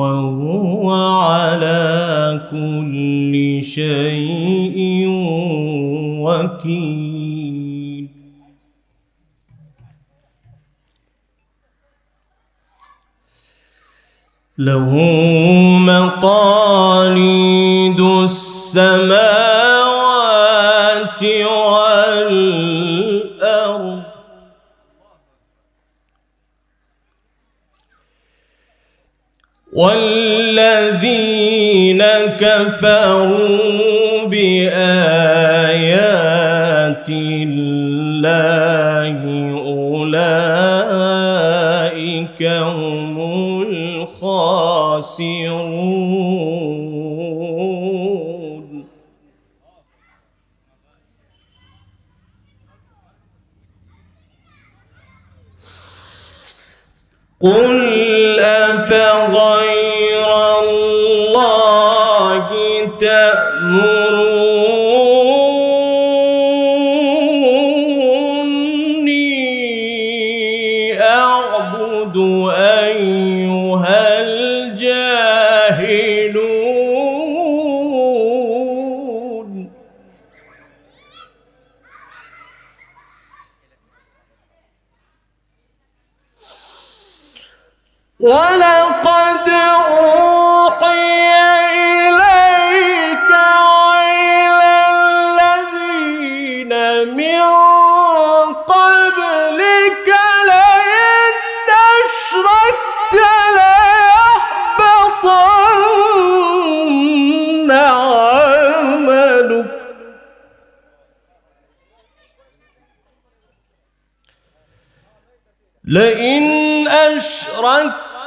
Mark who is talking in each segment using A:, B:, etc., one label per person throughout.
A: وهو على كل شيء وكيل. له مقاليد السماوات كفروا بآيات الله أولئك هم الخاسرون. قل ولقد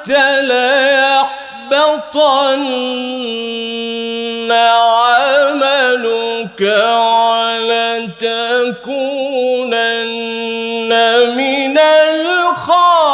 A: أشركت ليحبطن عملك ولتكونن من الخاسرين.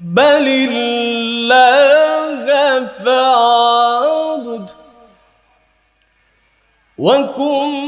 A: بل الله فاعبد وكن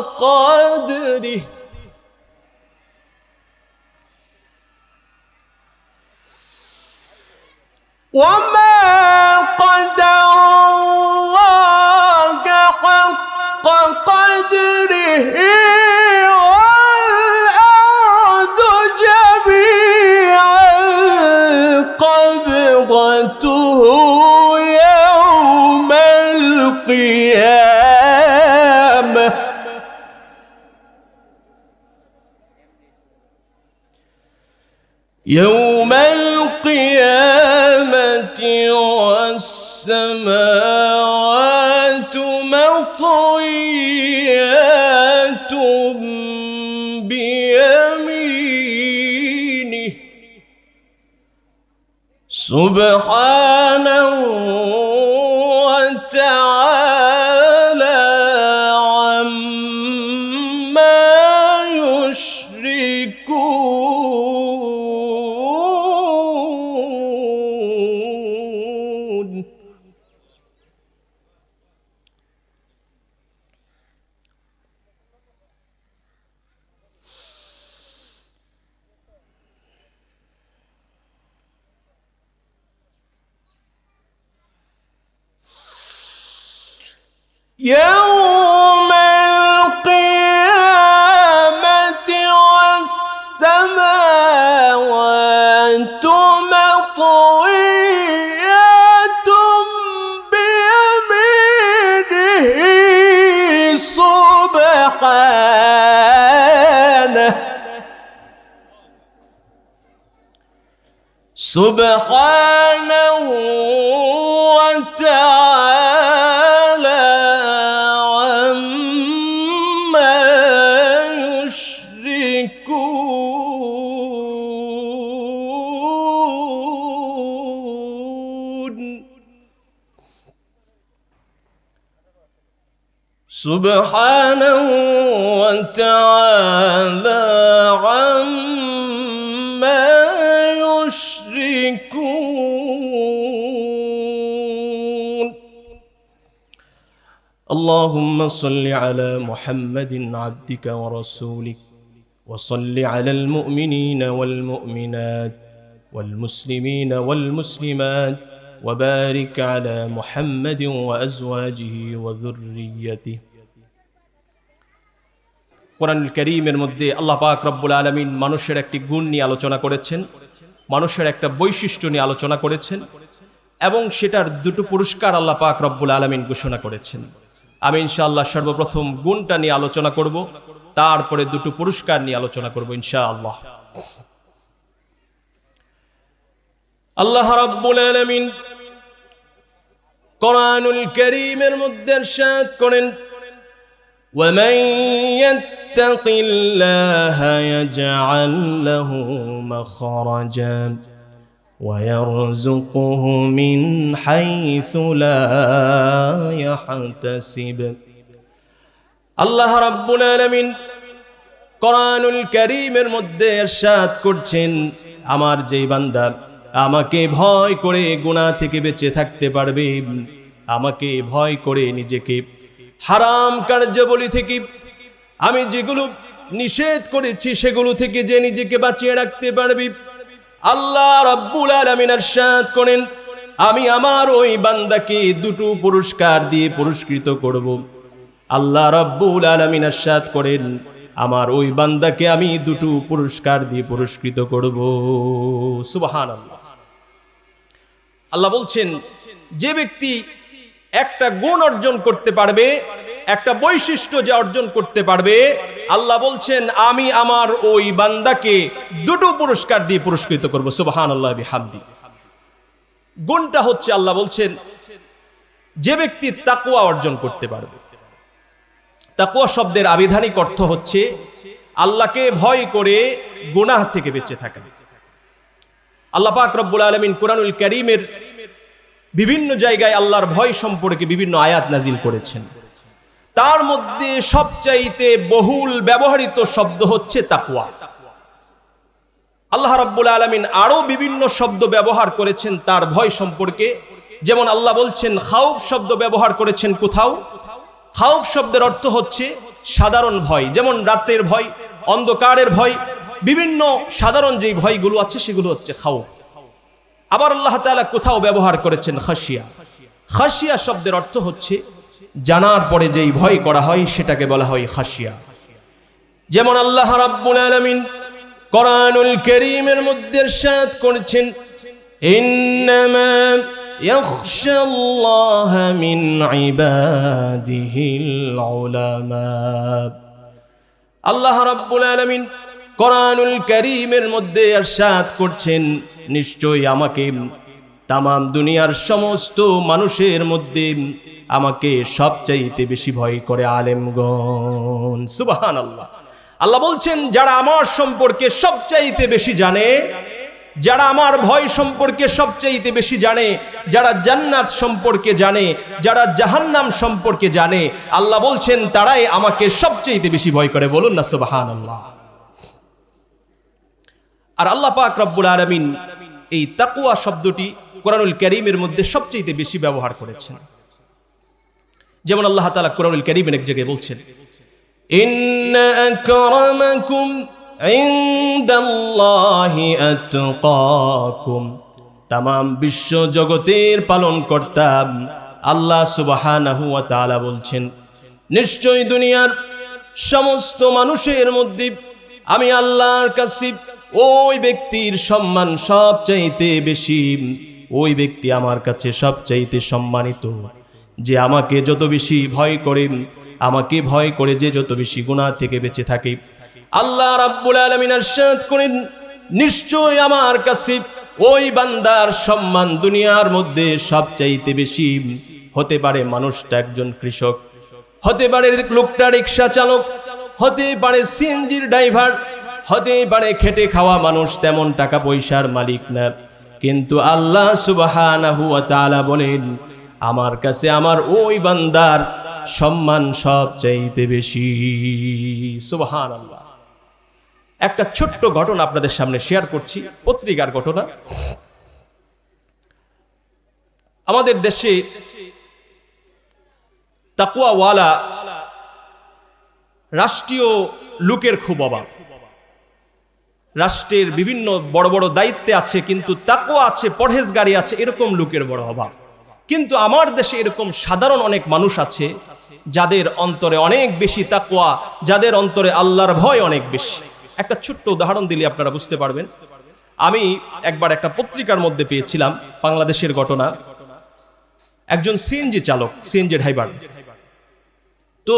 A: قدره. وما قدر الله حق قدره والأرض جميعا. قبضته يوم القيامة. يوم القيامة والسماوات مطويات بيمينه. سبحانه يوم القيامة والسماوات مطويات بيمينه سبحانه. سبحانه وتعالى. يشركون سبحانه وتعالى عما يشركون. اللهم صل على محمد عبدك ورسولك. وصل على المؤمنين والمؤمنات والمسلمين والمسلمات وبارك على محمد وازواجه وذريته কোরআনুল করিমের মধ্যে আল্লাহ পাক রব্বুল আলমিন মানুষের একটি গুণ নিয়ে আলোচনা করেছেন মানুষের একটা বৈশিষ্ট্য নিয়ে আলোচনা করেছেন এবং সেটার দুটো পুরস্কার আল্লাহ পাক রব্বুল আলমিন ঘোষণা করেছেন আমি ইনশাআল্লাহ সর্বপ্রথম গুণটা নিয়ে আলোচনা করব তারপরে দুটো পুরস্কার নিয়ে আলোচনা করব ইনশাআল্লাহ আল্লাহ রব্বুল আলমিন কোরআনুল করিমের মধ্যে ارشاد করেন ومن يتق الله يجعل له مخرجا ويرزقه من حيث لا يحتسب আল্লাহ রাব্বুল আলামিন কোরআনুল করিমের মধ্যে ارشاد করছেন আমার যেই বান্দা আমাকে ভয় করে গুনাহ থেকে বেঁচে থাকতে পারবে আমাকে ভয় করে নিজেকে হারাম কার্যাবলী থেকে আমি যেগুলো নিষেধ করেছি সেগুলো থেকে যে নিজেকে বাঁচিয়ে রাখতে পারবি আল্লাহ রাব্বুল আলামিন ارشاد করেন আমি আমার ওই বান্দাকে দুটো পুরস্কার দিয়ে পুরস্কৃত করব আল্লাহ রব্বুল আলমিন আসাদ করেন, আমার ওই বান্দাকে আমি দুটো পুরস্কার দিয়ে পুরস্কৃত করব। সুবাহান আল্লাহ আল্লাহ বলছেন, যে ব্যক্তি একটা গুণ অর্জন করতে পারবে, একটা বৈশিষ্ট্য যে অর্জন করতে পারবে, আল্লাহ বলছেন, আমি আমার ওই বান্দাকে দুটো পুরস্কার দিয়ে পুরস্কৃত করব। সুবাহান আল্লাহ হাবদি গুণটা হচ্ছে, আল্লাহ বলছেন, যে ব্যক্তি তাকুয়া অর্জন করতে পারবে। তাকুয়া শব্দের আবিধানিক অর্থ হচ্ছে আল্লাহকে ভয় করে গুনাহ থেকে বেঁচে থাকা। আল্লাহ পাক রব্বুল আলমিন কোরআনুল করিমের বিভিন্ন জায়গায় আল্লাহর ভয় সম্পর্কে বিভিন্ন আয়াত নাজিল করেছেন। তার মধ্যে সবচাইতে বহুল ব্যবহৃত শব্দ হচ্ছে তাকুয়া। আল্লাহ রাব্বুল আলমিন আরও বিভিন্ন শব্দ ব্যবহার করেছেন তার ভয় সম্পর্কে। যেমন আল্লাহ বলছেন, খাউফ শব্দ ব্যবহার করেছেন কোথাও। খাউফ শব্দের অর্থ হচ্ছে সাধারণ ভয়, যেমন রাতের ভয়, অন্ধকারের ভয়, বিভিন্ন সাধারণ যে ভয়গুলো আছে সেগুলো হচ্ছে খাউফ। আবার আল্লাহ তালা কোথাও ব্যবহার করেছেন খাসিয়া খাসিয়া শব্দের অর্থ হচ্ছে জানার পরে যেই ভয় করা হয় সেটাকে বলা হয় খাসিয়া যেমন আল্লাহ রাব্বুল আলমিন কোরআনুল করিমের মধ্যে সাত করেছেন يخشى الله من عباده العلماء আল্লাহ রাব্বুল আলামিন কোরআনুল করিমের মধ্যে ارشاد করছেন নিশ্চয়ই আমাকে তামাম দুনিয়ার সমস্ত মানুষের মধ্যে আমাকে সবচাইতে বেশি ভয় করে আলেমগণ সুবাহান আল্লাহ আল্লাহ বলছেন যারা আমার সম্পর্কে সবচাইতে বেশি জানে যারা আমার ভয় সম্পর্কে সবচাইতে বেশি জানে, যারা জান্নাত সম্পর্কে জানে, যারা জাহান্নাম সম্পর্কে জানে, আল্লাহ বলছেন, তারাই আমাকে সবচাইতে বেশি ভয় করে। বলুন না সুবাহান আল্লাহ আর আল্লাহ পাক রব্বুল আলমিন এই তাকুয়া শব্দটি কোরআনুল করিমের মধ্যে সবচেয়ে বেশি ব্যবহার করেছেন। যেমন আল্লাহ তালা কোরআনুল করিমের এক জায়গায় বলছেন তাম বিশ্ব জগতের পালন করতাম আল্লাহ সুবাহ বলছেন, নিশ্চয় দুনিয়ার সমস্ত মানুষের মধ্যে আমি আল্লাহর কাছে ওই ব্যক্তির সম্মান সবচাইতে বেশি, ওই ব্যক্তি আমার কাছে সবচাইতে সম্মানিত। যে আমাকে যত বেশি ভয় করে, আমাকে ভয় করে যে যত বেশি গুণা থেকে বেঁচে থাকে আল্লাহ রাব্বুল আলামিন আরশাদ করেন নিশ্চয় আমার কাছে ওই বান্দার সম্মান দুনিয়ার মধ্যে সবচাইতে বেশি হতে পারে মানুষটা একজন কৃষক। হতে পারে লোকটা রিক্সা চালক, হতে পারে সিএনজির ড্রাইভার, হতে পারে খেটে খাওয়া মানুষ, তেমন টাকা পয়সার মালিক না। কিন্তু আল্লাহ ওয়া তাআলা বলেন, আমার কাছে আমার ওই বান্দার সম্মান সব চাইতে বেশি। সুবহান আল্লাহ একটা ছোট্ট ঘটনা আপনাদের সামনে শেয়ার করছি, পত্রিকার ঘটনা। আমাদের দেশে তাকুয়াওয়ালা রাষ্ট্রীয় লোকের খুব অভাব। রাষ্ট্রের বিভিন্ন বড় বড় দায়িত্বে আছে, কিন্তু তাকুয়া আছে পরহেজ গাড়ি আছে, এরকম লোকের বড় অভাব। কিন্তু আমার দেশে এরকম সাধারণ অনেক মানুষ আছে, যাদের অন্তরে অনেক বেশি তাকুয়া, যাদের অন্তরে আল্লাহর ভয় অনেক বেশি। একটা ছোট্ট উদাহরণ দিলে আপনারা বুঝতে পারবেন। আমি একবার একটা পত্রিকার মধ্যে পেয়েছিলাম বাংলাদেশের ঘটনা। একজন সিএনজি চালক সিএনজি ড্রাইভার তো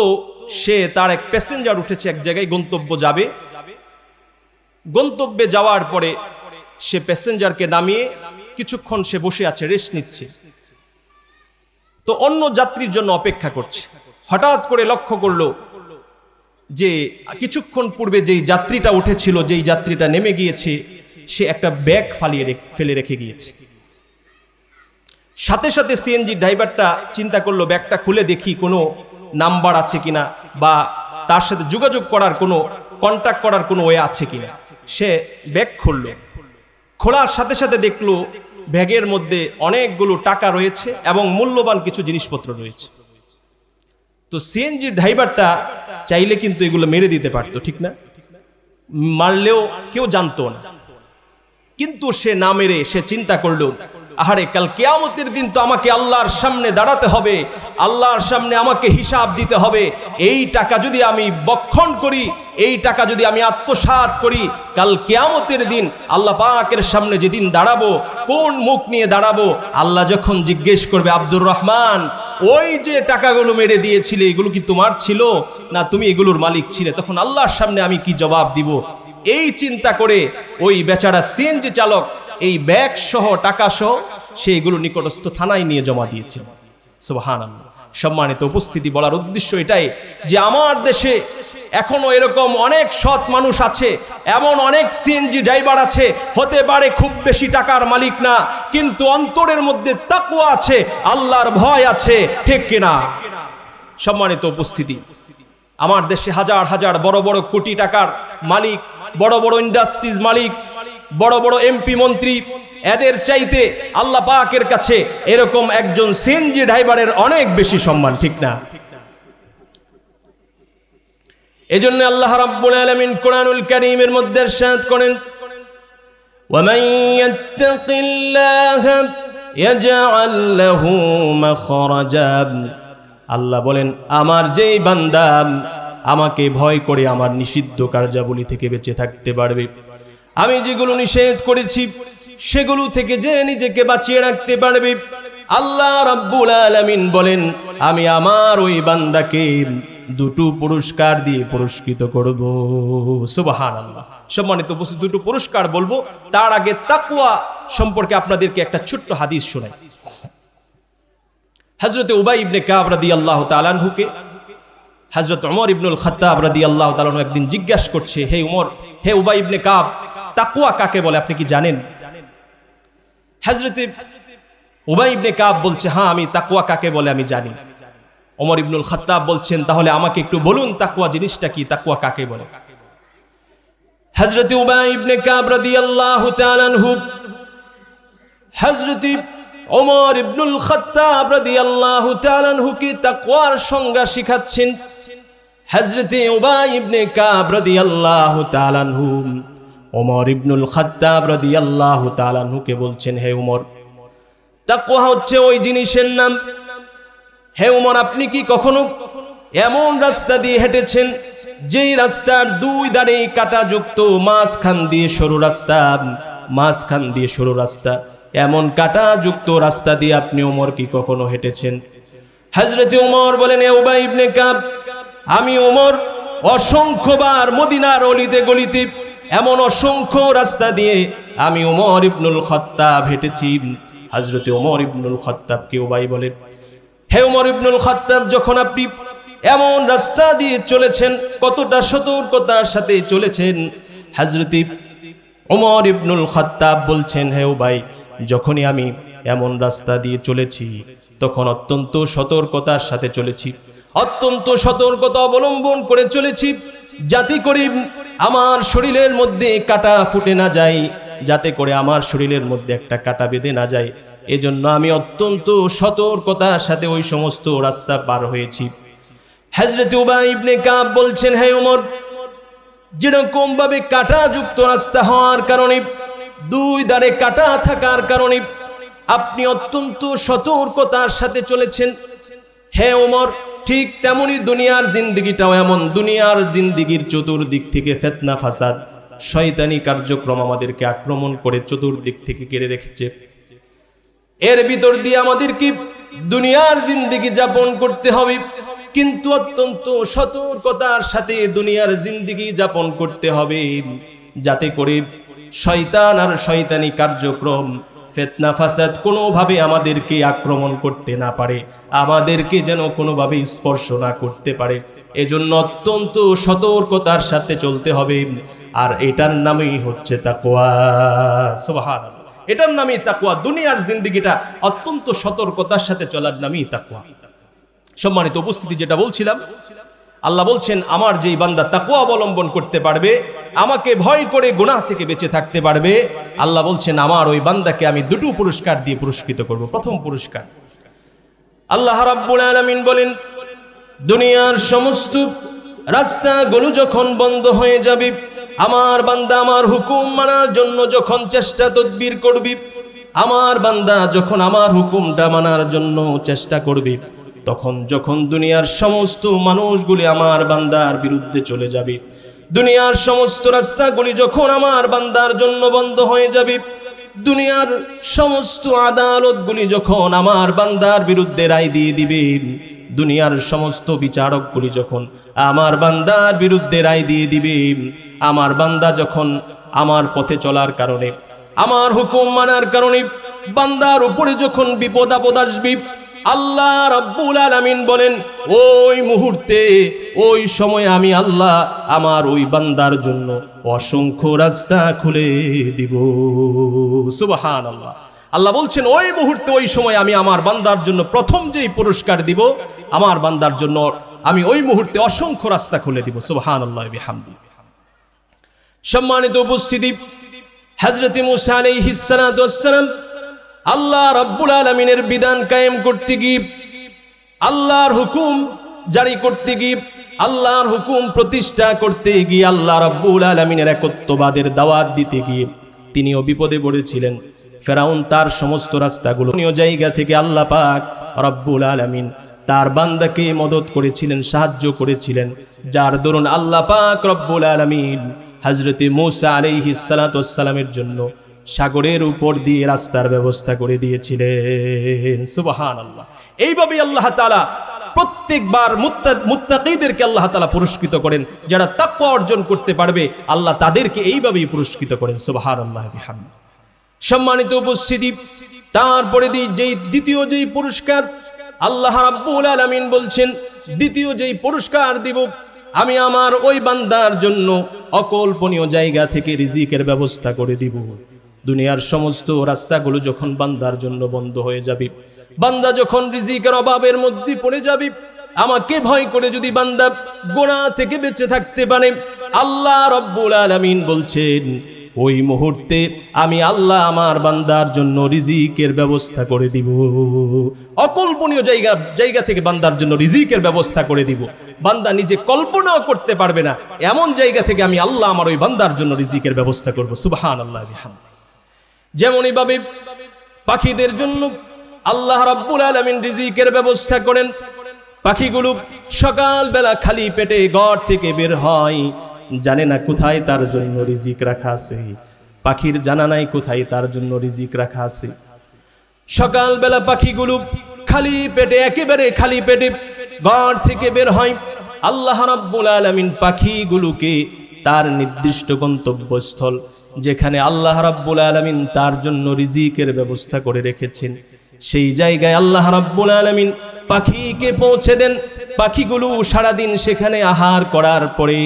A: সে তার এক প্যাসেঞ্জার উঠেছে এক জায়গায়, গন্তব্য যাবে। গন্তব্যে যাওয়ার পরে সে প্যাসেঞ্জারকে নামিয়ে কিছুক্ষণ সে বসে আছে রেস্ট নিচ্ছে। তো অন্য যাত্রীর জন্য অপেক্ষা করছে। হঠাৎ করে লক্ষ্য করল যে কিছুক্ষণ পূর্বে যেই যাত্রীটা উঠেছিল, যেই যাত্রীটা নেমে গিয়েছে, সে একটা ব্যাগ ফালিয়ে ফেলে রেখে গিয়েছে। সাথে সাথে সিএনজি ড্রাইভারটা চিন্তা করল, ব্যাগটা খুলে দেখি কোনো নাম্বার আছে কিনা, বা তার সাথে যোগাযোগ করার কোনো কন্ট্যাক্ট করার কোনো ওয়ে আছে কিনা। সে ব্যাগ খুললো। খোলার সাথে সাথে দেখল, ব্যাগের মধ্যে অনেকগুলো টাকা রয়েছে এবং মূল্যবান কিছু জিনিসপত্র রয়েছে। তো সিএনজি ড্রাইভারটা চাইলে কিন্তু এগুলো মেরে দিতে পারতো, ঠিক না? মারলেও কেউ জানতো না। কিন্তু সে না মেরে, সে চিন্তা করল, আহারে, কাল কেয়ামতের দিন তো আমাকে আল্লাহর সামনে দাঁড়াতে হবে, আল্লাহর সামনে আমাকে হিসাব দিতে হবে, এই টাকা যদি আমি বক্ষণ করি, এই টাকা যদি আমি আত্মসাত করি, কাল কেয়ামতের দিন আল্লাহ পাকের সামনে যেদিন দাঁড়াবো, কোন মুখ নিয়ে দাঁড়াবো, আল্লাহ যখন জিজ্ঞেস করবে, আব্দুর রহমান ওই যে টাকাগুলো মেরে দিয়েছিলে, এগুলো কি তোমার ছিল? না, তুমি এগুলোর মালিক ছিলে। তখন আল্লাহর সামনে আমি কি জবাব দিব? এই চিন্তা করে ওই বেচারা সিএনজি চালক, এই ব্যাগ সহ টাকা সহ সে এগুলো নিকটস্থ থানায় নিয়ে জমা দিয়েছিল। সুবাহান সম্মানিত উপস্থিতি বলার উদ্দেশ্য এটাই যে আমার দেশে এখনও এরকম অনেক সৎ মানুষ আছে, এমন অনেক সিএনজি ড্রাইভার আছে, হতে পারে খুব বেশি টাকার মালিক না, কিন্তু অন্তরের মধ্যে তাকুয়া আছে, আল্লাহর ভয় আছে, ঠিক কিনা? সম্মানিত উপস্থিতি, আমার দেশে হাজার হাজার বড় বড় কোটি টাকার মালিক, বড় বড় ইন্ডাস্ট্রিজ মালিক, বড় বড় এমপি মন্ত্রী এদের চাইতে আল্লাহ পাকের কাছে এরকম একজন সিএনজি ড্রাইভারের অনেক বেশি সম্মান ঠিক না এজন্য আল্লাহ রাব্বুল আলামিন কোরআনুল কারীমের মধ্যে ارشاد করেন ومن يتق الله يجعل له مخرجا আল্লাহ বলেন আমার যেই বান্দা আমাকে ভয় করে আমার নিষিদ্ধ কার্যাবলী থেকে বেঁচে থাকতে পারবে আমি যেগুলো নিষেধ করেছি সেগুলো থেকে যে নিজেকে বাঁচিয়ে রাখতে পারবে। আল্লাহ রাব্বুল আলামিন বলেন, আমি আমার ওই বান্দাকে দুটো পুরস্কার দিয়ে পুরস্কৃত করব। সুবহানাল্লাহ। সম্মানিত উপস্থিত, দুটো পুরস্কার বলব। তার আগে তাকুয়া সম্পর্কে আপনাদেরকে একটা ছোট্ট হাদিস শোনাই। হজরত উবাই ইবনে কাব রাদি আল্লাহ তালানহুকে হজরত অমর ইবনুল খত্তাব রাদি আল্লাহ তালানহু একদিন জিজ্ঞাসা করছে, হে উমর, হে উবাই ইবনে কাব তাকুয়া কাকে বলে আপনি কি জানেন? হাজরতে উবাই ইবনে কাব বলছে হ্যাঁ আমি তাকুয়া কাকে বলে আমি জানি। অমর ইবনুল খাত্তাব বলছেন, তাহলে আমাকে একটু বলুন তাকুয়া জিনিসটা কি তাকুয়া কাকে বলে? হজরত উবাই ইবনে কাব রাদিয়াল্লাহু তাআলা আনহু হজরত ওমর ইবনুল খাত্তাব রাদিয়াল্লাহু তাআলা আনহু কি তাকওয়ার সংজ্ঞা শিখাচ্ছেন। হজরত উবাই ইবনে কাব রাদিয়াল্লাহু তাআলা আনহু। ওমর ইবনুল খাত্তাব রাদিয়াল্লাহু তাআলা আনহুকে বলছেন, হে ওমর তাকওয়া হচ্ছে ওই জিনিসের নাম। হে উমর, আপনি কি কখনো এমন রাস্তা দিয়ে হেঁটেছেন, যেই রাস্তার দুই ধারে কাটাযুক্ত মাঝখান দিয়ে সরু রাস্তা, মাঝখান দিয়ে সরু রাস্তা? এমন কাটাযুক্ত রাস্তা দিয়ে আপনি ওমর কি কখনো হেঁটেছেন? হজরতে উমর বলেন, এ উবাই ইবনে কাব, আমি ওমর অসংখ্যবার মদিনার অলিতে গলিতে এমন অসংখ্য রাস্তা দিয়ে আমি উমর ইবনুল খত্তাব হেঁটেছি। হজরতে উমর ইবনুল খত্তাবকে উবাই বলে হে উমর ইবনুল খাত্তাব, যখন আপনি এমন রাস্তা দিয়ে চলেছেন, কতটা সতর্কতার সাথে চলেছেন? হাজরতি ওমর ইবনুল খাত্তাব বলছেন, হে ভাই, যখনই আমি এমন রাস্তা দিয়ে চলেছি, তখন অত্যন্ত সতর্কতার সাথে চলেছি। অত্যন্ত সতর্কতা অবলম্বন করে চলেছি। যাতে করে আমার শরীরের মধ্যে কাটা ফুটে না যায়, যাতে করে আমার শরীরের মধ্যে একটা কাটা বেঁধে না যায়। এজন্য আমি অত্যন্ত সতর্কতার সাথে ওই সমস্ত রাস্তা পার হয়েছি। হজরত উবাই ইবনে কাব বলছেন, হে ওমর যেরকম ভাবে কাটাযুক্ত রাস্তা হওয়ার কারণে, দুই দারে কাটা থাকার কারণে আপনি অত্যন্ত সতর্কতার সাথে চলেছেন। হে ওমর ঠিক তেমনি দুনিয়ার জিন্দিগিটাও এমন। দুনিয়ার জিন্দিগির চতুর্দিক থেকে ফেতনা, ফাসাদ, শয়তানি কার্যক্রম আমাদেরকে আক্রমণ করে চতুর্দিক থেকে কেড়ে রেখেছে। এর ভিতর দিয়ে আমাদেরকে দুনিয়ার জিন্দিগি যাপন করতে হবে? কিন্তু অত্যন্ত সতর্কতার সাথে দুনিয়ার জিন্দিগি যাপন করতে হবে, যাতে করে শয়তান আর শয়তানি কার্যক্রম ফেতনা, ফাসাদ কোনোভাবে আমাদেরকে আক্রমণ করতে না পারে, আমাদেরকে যেন কোনোভাবে স্পর্শ না করতে পারে। এজন্য অত্যন্ত সতর্কতার সাথে চলতে হবে, আর এটার নামই হচ্ছে তাকওয়া। সুবহানাল্লাহ। এটার নামই তাকুয়া দুনিয়ার জিন্দিগিটা অত্যন্ত সতর্কতার সাথে চলার নামই তাকুয়া সম্মানিত উপস্থিতি যেটা বলছিলাম আল্লাহ বলছেন, আমার যেই বান্দা তাকুয়া অবলম্বন করতে পারবে, আমাকে ভয় করে গুনাহ থেকে বেঁচে থাকতে পারবে। আল্লাহ বলছেন, আমার ওই বান্দাকে আমি দুটো পুরস্কার দিয়ে পুরস্কৃত করব। প্রথম পুরস্কার। আল্লাহ রাব্বুল আলামিন বলেন, দুনিয়ার সমস্ত রাস্তাগুলো যখন বন্ধ হয়ে যাবে, আমার বান্দা আমার হুকুম মানার জন্য যখন চেষ্টা তদবির করবি, আমার বান্দা যখন আমার হুকুমটা মানার জন্য চেষ্টা করবি তখন যখন দুনিয়ার সমস্ত মানুষগুলি আমার বান্দার বিরুদ্ধে চলে যাবে, দুনিয়ার সমস্ত রাস্তাগুলি যখন আমার বান্দার জন্য বন্ধ হয়ে যাবে, দুনিয়ার সমস্ত আদালতগুলি যখন আমার বান্দার বিরুদ্ধে রায় দিয়ে দিবে, দুনিয়ার সমস্ত বিচারকগুলি যখন আমার বান্দার বিরুদ্ধে রায় দিয়ে দিবে, আমার বান্দা যখন আমার পথে চলার কারণে, আমার হুকুম মানার কারণে, বান্দার উপরে যখন বিপদ আপদ আসবে আল্লাহ রব্বুল আলামিন বলেন, ওই মুহূর্তে, ওই সময় আমি আল্লাহ আমার ওই বান্দার জন্য অসংখ্য রাস্তা খুলে দিব। সুবাহান আল্লাহ আল্লাহ বলছেন, ওই মুহূর্তে, ওই সময় আমি আমার বান্দার জন্য প্রথম যেই পুরস্কার দিব, আমার বান্দার জন্য আমি ওই মুহূর্তে অসংখ্য রাস্তা খুলে দিব। সুবাহান আল্লাহ বিহামদি। সম্মানিত উপস্থিতি হজরত মুসা আলাইহিস সালাম আল্লাহ রব্বুল আলমিনের বিধান কায়েম করতে গিয়ে আল্লাহর হুকুম জারি করতে গিয়ে আল্লাহর হুকুম প্রতিষ্ঠা করতে গিয়ে আল্লাহ রব্বুল আলমিনের একত্ববাদের দাওয়াত দিতে গিয়ে তিনিও বিপদে পড়েছিলেন। ফেরাউন তার সমস্ত রাস্তাগুলো জায়গা থেকে আল্লাহ পাক রব্বুল আলমিন তার বান্দাকে মদত করেছিলেন, সাহায্য করেছিলেন। যার দরুন আল্লাহ পাক রব্বুল আলমিন হজরতে মৌসা আলাইহিস সালামের জন্য সাগরের উপর দিয়ে রাস্তার ব্যবস্থা করে দিয়েছিলেন। সুবাহান আল্লাহ এইভাবে আল্লাহ তালা প্রত্যেকবার মুত্তাকিদেরকে আল্লাহ তালা পুরস্কৃত করেন। যারা তাক্কা অর্জন করতে পারবে, আল্লাহ তাদেরকে এইভাবেই পুরস্কৃত করেন। সুবাহান আল্লাহ সম্মানিত উপস্থিতি, তারপরে যেই, দ্বিতীয় যেই পুরস্কার, আল্লাহ রাব্বুল আলামিন বলছেন, দ্বিতীয় যেই পুরস্কার দিব, আমি আমার ওই বান্দার জন্য অকল্পনীয় জায়গা থেকে রিজিকের ব্যবস্থা করে দিব। দুনিয়ার সমস্ত রাস্তাগুলো যখন বান্দার জন্য বন্ধ হয়ে যাবে, বান্দা যখন রিজিকের অভাবের মধ্যে পড়ে যাবে, আমাকে ভয় করে যদি বান্দা গোনা থেকে বেঁচে থাকতে পারে, আল্লাহ রব্বুল আলামিন বলছেন, ওই মুহূর্তে আমি আল্লাহ আমার বান্দার জন্য রিজিকের ব্যবস্থা করে দিব। অকল্পনীয় জায়গা জায়গা থেকে বান্দার জন্য রিজিকের ব্যবস্থা করে দিব। বান্দা নিজে কল্পনাও করতে পারবে না, এমন জায়গা থেকে আমি আল্লাহ আমার ওই বান্দার জন্য রিজিকের ব্যবস্থা করব। সুবহান আল্লাহ যেমন এইভাবে পাখিদের জন্য আল্লাহ রাব্বুল আলামিন রিজিকের ব্যবস্থা করেন, পাখিগুলো সকালবেলা খালি পেটে ঘর থেকে বের হয়, জানে না কোথায় তার জন্য রিজিক রাখা আছে। পাখির জানা নাই কোথায় তার জন্য রিজিক রাখা আছে। সকালবেলা পাখিগুলো খালি পেটে, একেবারে খালি পেটে ঘর থেকে বের হয়। আল্লাহ রাব্বুল আলামিন পাখিগুলোকে তার নির্দিষ্ট গন্তব্যস্থল যেখানে আল্লাহ রাব্বুল আলমিন তার জন্য রিজিকের ব্যবস্থা করে রেখেছেন। সেই জায়গায় আল্লাহ রাব্বুল আলমিন পাখিকে পৌঁছে দেন। পাখিগুলো সারাদিন সেখানে আহার করার পরে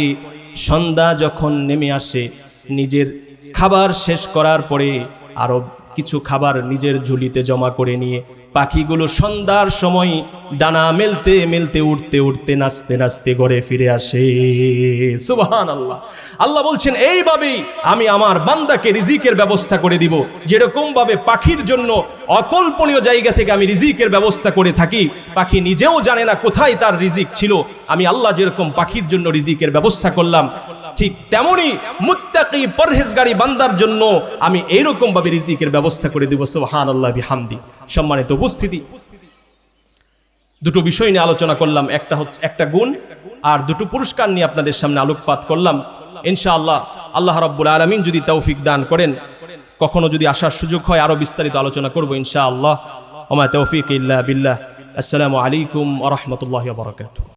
A: সন্ধ্যা যখন নেমে আসে, নিজের খাবার শেষ করার পরে আরও কিছু খাবার নিজের ঝুলিতে জমা করে নিয়ে পাখিগুলো সন্ধ্যার সময় ডানা মেলতে মেলতে উঠতে উঠতে নাচতে নাচতে ঘরে ফিরে আসে। সুবহান আল্লাহ আল্লাহ বলছেন, এইভাবেই আমি আমার বান্দাকে রিজিকের ব্যবস্থা করে দিব। যেরকম ভাবে পাখির জন্য অকল্পনীয় জায়গা থেকে আমি রিজিকের ব্যবস্থা করে থাকি, পাখি নিজেও জানে না কোথায় তার রিজিক ছিল। আমি আল্লাহ যেরকম পাখির জন্য রিজিকের ব্যবস্থা করলাম ঠিক তেমনি মুত্তাকি পরহেজগারি বান্দার জন্য আমি এইরকম ভাবে রিজিকের ব্যবস্থা করে দিব সুবহান আল্লাহ বিহামদি। সম্মানিত উপস্থিতি। দুটো বিষয় নিয়ে আলোচনা করলাম, একটা হচ্ছে, একটা গুণ, আর দুটো পুরস্কার নিয়ে আপনাদের সামনে আলোকপাত করলাম। ইনশাআল্লাহ, আল্লাহ রাব্বুল আলামিন যদি তৌফিক দান করেন, কখনো যদি আসার সুযোগ হয়, আরও বিস্তারিত আলোচনা করব ইনশাআল্লাহ। ওমা তৌফিক ইল্লা বিল্লাহ। আসসালামু আলাইকুম ওয়া রাহমাতুল্লাহি ওয়া বারাকাতুহু।